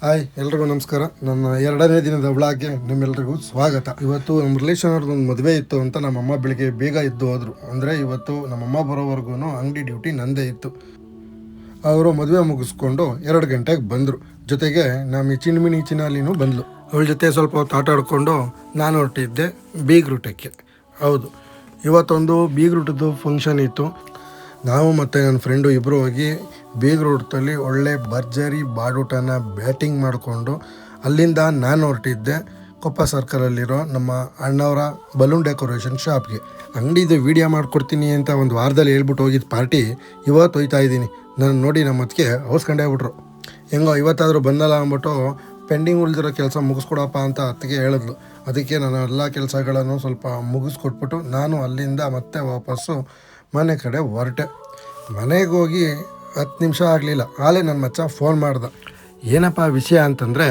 Hi, ಎಲ್ರಿಗೂ ನಮಸ್ಕಾರ. ನನ್ನ ಎರಡನೇ ದಿನದ ವ್ಲಾಗ್ಗೆ ನಿಮ್ಮೆಲ್ರಿಗೂ ಸ್ವಾಗತ. ಇವತ್ತು ನಮ್ಮ ರಿಲೇಷನ್ ಅವ್ರದ್ದು ಒಂದು ಮದುವೆ ಇತ್ತು ಅಂತ ನಮ್ಮಮ್ಮ ಬೆಳಿಗ್ಗೆ ಬೇಗ ಎದ್ದು ಹೋದರು. ಅಂದರೆ ಇವತ್ತು ನಮ್ಮಮ್ಮ ಬರೋವರೆಗೂ ಅಂಗಡಿ ಡ್ಯೂಟಿ ನಂದೇ ಇತ್ತು. ಅವರು ಮದುವೆ ಮುಗಿಸ್ಕೊಂಡು ಎರಡು ಗಂಟೆಗೆ ಬಂದರು. ಜೊತೆಗೆ ನಮ್ಮ ಚಿನ್ಮಿನಿ ಚಿನಾಲಿನೂ ಬಂದಳು ಅವಳ ಜೊತೆ ಸ್ವಲ್ಪ ಹೊತ್ತು ಆಟ ಆಡ್ಕೊಂಡು ನಾನು ಹೊರಟಿದ್ದೆ ಬೀಗ್ರೂಟಕ್ಕೆ. ಹೌದು. ಇವತ್ತೊಂದು ಬೀಗ್ರೂಟದ್ದು ಫಂಕ್ಷನ್ ಇತ್ತು. ನಾವು ಮತ್ತು ನನ್ನ ಫ್ರೆಂಡು ಇಬ್ಬರು ಹೋಗಿ ಬೀಗ್ರೂಟದಲ್ಲಿ ಒಳ್ಳೆ ಭರ್ಜರಿ ಬಾಡೂಟನ ಬ್ಯಾಟಿಂಗ್ ಮಾಡಿಕೊಂಡು ಅಲ್ಲಿಂದ ನಾನು ಹೊರಟಿದ್ದೆ. ಕೊಪ್ಪ ಸರ್ಕಲಲ್ಲಿರೋ ನಮ್ಮ ಅಣ್ಣವರ ಬಲೂನ್ ಡೆಕೋರೇಷನ್ ಶಾಪ್ಗೆ ಅಂಗಡಿದು ವೀಡಿಯೋ ಮಾಡ್ಕೊಡ್ತೀನಿ ಅಂತ ಒಂದು ವಾರದಲ್ಲಿ ಹೇಳ್ಬಿಟ್ಟು ಹೋಗಿದ್ದ ಪಾರ್ಟಿ ಇವತ್ತು ಹೋಯ್ತಾ ಇದ್ದೀನಿ. ನಾನು ನೋಡಿ ನಮ್ಮ ಅದಕ್ಕೆ ಅವಸ್ಕೊಂಡೇ ಆಗ್ಬಿಟ್ರು. ಹೆಂಗೋ ಇವತ್ತಾದರೂ ಬಂದಲ್ಲ ಅಂದ್ಬಿಟ್ಟು ಪೆಂಡಿಂಗ್ ಉಳಿದಿರೋ ಕೆಲಸ ಮುಗಿಸ್ಕೊಡಪ್ಪ ಅಂತ ಅತ್ತಿಗೆ ಹೇಳಿದ್ಲು. ಅದಕ್ಕೆ ನಾನು ಎಲ್ಲ ಕೆಲಸಗಳನ್ನು ಸ್ವಲ್ಪ ಮುಗಿಸ್ಕೊಟ್ಬಿಟ್ಟು ನಾನು ಅಲ್ಲಿಂದ ಮತ್ತೆ ವಾಪಸ್ಸು ಮನೆ ಕಡೆ ಹೊರಟೆ. ಮನೆಗೆ ಹೋಗಿ ಹತ್ತು ನಿಮಿಷ ಆಗಲಿಲ್ಲ. ಆಲೇ ನನ್ನ ಮಚ್ಚ ಫೋನ್ ಮಾಡ್ದ. ಏನಪ್ಪ ವಿಷಯ ಅಂತಂದರೆ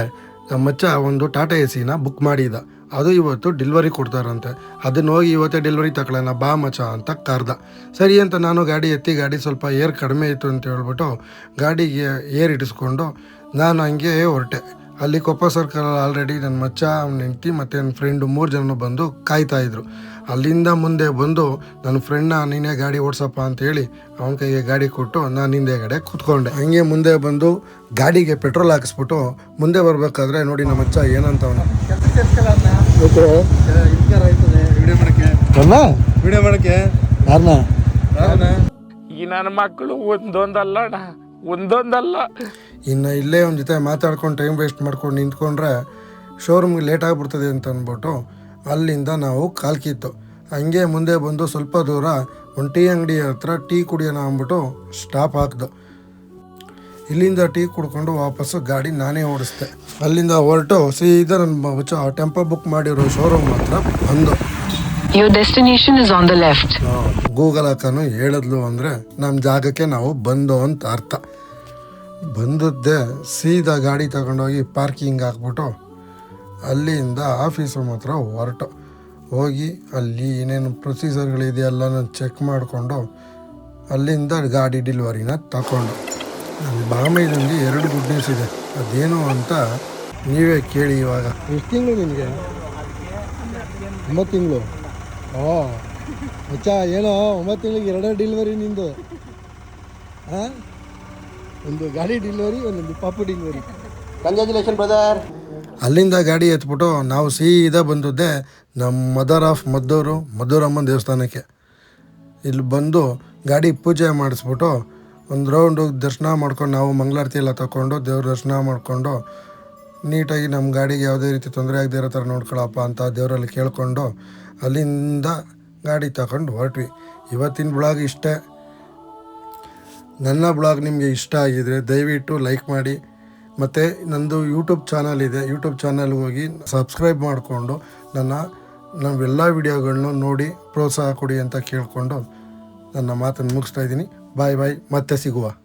ನಮ್ಮ ಮಚ್ಚ ಒಂದು ಟಾಟಾ ಎ ಸಿನ ಬುಕ್ ಮಾಡಿದ. ಅದು ಇವತ್ತು ಡೆಲಿವರಿ ಕೊಡ್ತಾರಂತೆ. ಅದನ್ನ ಹೋಗಿ ಇವತ್ತೇ ಡೆಲಿವರಿ ತಗೊಳ್ಳೋಣ ಬಾ ಮಚ್ಚ ಅಂತ ಕರ್ದ. ಸರಿ ಅಂತ ನಾನು ಗಾಡಿ ಎತ್ತಿ ಗಾಡಿ ಸ್ವಲ್ಪ ಏರ್ ಕಡಿಮೆ ಇತ್ತು ಅಂತ ಹೇಳ್ಬಿಟ್ಟು ಗಾಡಿಗೆ ಏರ್ ಇಡಿಸ್ಕೊಂಡು ನಾನು ಹಂಗೆ ಹೊರಟೆ. ಅಲ್ಲಿ ಕೊಪ್ಪ ಸರ್ಕಲ್ ಆಲ್ರೆಡಿ ನನ್ನ ಮಚ್ಚ ಅವ್ನ ಹೆಂಡತಿ ಮತ್ತು ನನ್ನ ಫ್ರೆಂಡು ಮೂರು ಜನ ಬಂದು ಕಾಯ್ತಾ ಇದ್ರು. ಅಲ್ಲಿಂದ ಮುಂದೆ ಬಂದು ನನ್ನ ಫ್ರೆಂಡ್ನ ನೀನೇ ಗಾಡಿ ಓಡಿಸಪ್ಪ ಅಂತೇಳಿ ಅವನ ಕೈಗೆ ಗಾಡಿ ಕೊಟ್ಟು ನಾನು ಹಿಂದೆಗಡೆ ಕೂತ್ಕೊಂಡೆ. ಹಂಗೆ ಮುಂದೆ ಬಂದು ಗಾಡಿಗೆ ಪೆಟ್ರೋಲ್ ಹಾಕಿಸ್ಬಿಟ್ಟು ಮುಂದೆ ಬರಬೇಕಾದ್ರೆ ನೋಡಿ ನಮ್ಮ ಮಚ್ಚ ಏನಂತ ಅವನು ವಿಡಿಯೋ ಮಾಡಕ್ಕೆ. ವಿಡಿಯೋ ಮಾಡಕ್ಕೆ ಯಾರನ್ನ ಈ ನನ್ನ ಮಕ್ಕಳು ಒಂದೊಂದಲ್ಲ ಅಣ್ಣ ಒಂದೊಂದಲ್ಲ. ಇನ್ನು ಇಲ್ಲೇ ಒಂದು ಜೊತೆ ಮಾತಾಡ್ಕೊಂಡು ಟೈಮ್ ವೇಸ್ಟ್ ಮಾಡ್ಕೊಂಡು ನಿಂತ್ಕೊಂಡ್ರೆ ಶೋರೂಮ್ಗೆ ಲೇಟ್ ಆಗಿಬಿಡ್ತದೆ ಅಂತ ಅಂದ್ಬಿಟ್ಟು ಅಲ್ಲಿಂದ ನಾವು ಕಾಲ್ಕಿತ್ತು ಹಂಗೆ ಮುಂದೆ ಬಂದು ಸ್ವಲ್ಪ ದೂರ ಒಂದು ಟೀ ಅಂಗಡಿ ಹತ್ರ ಟೀ ಕುಡಿಯೋಣ ಅಂದ್ಬಿಟ್ಟು ಸ್ಟಾಪ್ ಹಾಕ್ದು. ಇಲ್ಲಿಂದ ಟೀ ಕುಡ್ಕೊಂಡು ವಾಪಸ್ಸು ಗಾಡಿ ನಾನೇ ಓಡಿಸ್ದೆ. ಅಲ್ಲಿಂದ ಹೊರಟು ಸೀದಾ ನನ್ನ ಟೆಂಪೋ ಬುಕ್ ಮಾಡಿರೋ ಶೋರೂಮ್ ಹತ್ರ ಬಂದು. ಗೂಗಲ್ ಹಾಕನು ಹೇಳಿದ್ಲು ಅಂದರೆ ನಮ್ಮ ಜಾಗಕ್ಕೆ ನಾವು ಬಂದು ಅಂತ ಅರ್ಥ. ಬಂದದ್ದೇ ಸೀದಾ ಗಾಡಿ ತಗೊಂಡೋಗಿ ಪಾರ್ಕಿಂಗ್ ಹಾಕ್ಬಿಟ್ಟು ಅಲ್ಲಿಂದ ಆಫೀಸು ಮಾತ್ರ ಹೊರಟು. ಹೋಗಿ ಅಲ್ಲಿ ಏನೇನು ಪ್ರೊಸೀಜರ್ಗಳಿದೆಯೆಲ್ಲನೂ ಚೆಕ್ ಮಾಡಿಕೊಂಡು ಅಲ್ಲಿಂದ ಗಾಡಿ ಡಿಲಿವರಿನ ತಗೊಂಡು. ನನ್ನ ಬಾಮೈದಲ್ಲಿ ಎರಡು ಗುಡ್ ನ್ಯೂಸ್ ಇದೆ. ಅದೇನು ಅಂತ ನೀವೇ ಕೇಳಿ ಇವಾಗ. ಎಷ್ಟು ತಿಂಗಳು ನಿಮಗೆ ಒಂಬತ್ತು ತಿಂಗಳು? ಓ ಮಚ್ಚ ಏನೋ ಒಂಬತ್ತು ತಿಂಗಳಿಗೆ ಎರಡೇ ಡೆಲಿವರಿ ನಿಂದು. ಹಾಂ ಒಂದು ಗಾಡಿ ಡಿಲಿವರಿ ಒಂದೊಂದು ಪಾಪು ಡಿಲಿವರಿ ಕಂಗ್ರ್ಯಾಚುಲೇಷನ್ ಬ್ರದರ್ ಅಲ್ಲಿಂದ ಗಾಡಿ ಎತ್ಬಿಟ್ಟು ನಾವು ಸೀದಾ ಬಂದದ್ದೇ ನಮ್ಮ ಮದರ್ ಆಫ್ ಮದ್ದೂರು ಮದ್ದೂರಮ್ಮನ ದೇವಸ್ಥಾನಕ್ಕೆ. ಇಲ್ಲಿ ಬಂದು ಗಾಡಿ ಪೂಜೆ ಮಾಡಿಸ್ಬಿಟ್ಟು ಒಂದು ರೌಂಡು ದರ್ಶನ ಮಾಡ್ಕೊಂಡು ನಾವು ಮಂಗಳಾರತಿ ಎಲ್ಲ ತಗೊಂಡು ದೇವ್ರ ದರ್ಶನ ಮಾಡಿಕೊಂಡು ನೀಟಾಗಿ ನಮ್ಮ ಗಾಡಿಗೆ ಯಾವುದೇ ರೀತಿ ತೊಂದರೆ ಆಗದೆ ಇರೋ ಥರ ನೋಡ್ಕೊಳಪ್ಪ ಅಂತ ದೇವರಲ್ಲಿ ಕೇಳಿಕೊಂಡು ಅಲ್ಲಿಂದ ಗಾಡಿ ತಗೊಂಡು ಹೊರಟ್ವಿ. ಇವತ್ತಿನ ಬ್ಲಾಗ್ ಇಷ್ಟೇ. ನನ್ನ ಬ್ಲಾಗ್ ನಿಮಗೆ ಇಷ್ಟ ಆಗಿದರೆ ದಯವಿಟ್ಟು ಲೈಕ್ ಮಾಡಿ. ಮತ್ತು ನಂದು ಯೂಟ್ಯೂಬ್ ಚಾನಲ್ ಇದೆ. ಯೂಟ್ಯೂಬ್ ಚಾನಲ್ಗೆ ಹೋಗಿ ಸಬ್ಸ್ಕ್ರೈಬ್ ಮಾಡಿಕೊಂಡು ನನ್ನ ನಾವೆಲ್ಲ ವಿಡಿಯೋಗಳನ್ನು ನೋಡಿ ಪ್ರೋತ್ಸಾಹ ಕೊಡಿ ಅಂತ ಕೇಳಿಕೊಂಡು ನನ್ನ ಮಾತನ್ನು ಮುಗಿಸ್ತಾ ಇದ್ದೀನಿ. ಬಾಯ್ ಬಾಯ್. ಮತ್ತೆ ಸಿಗುವ.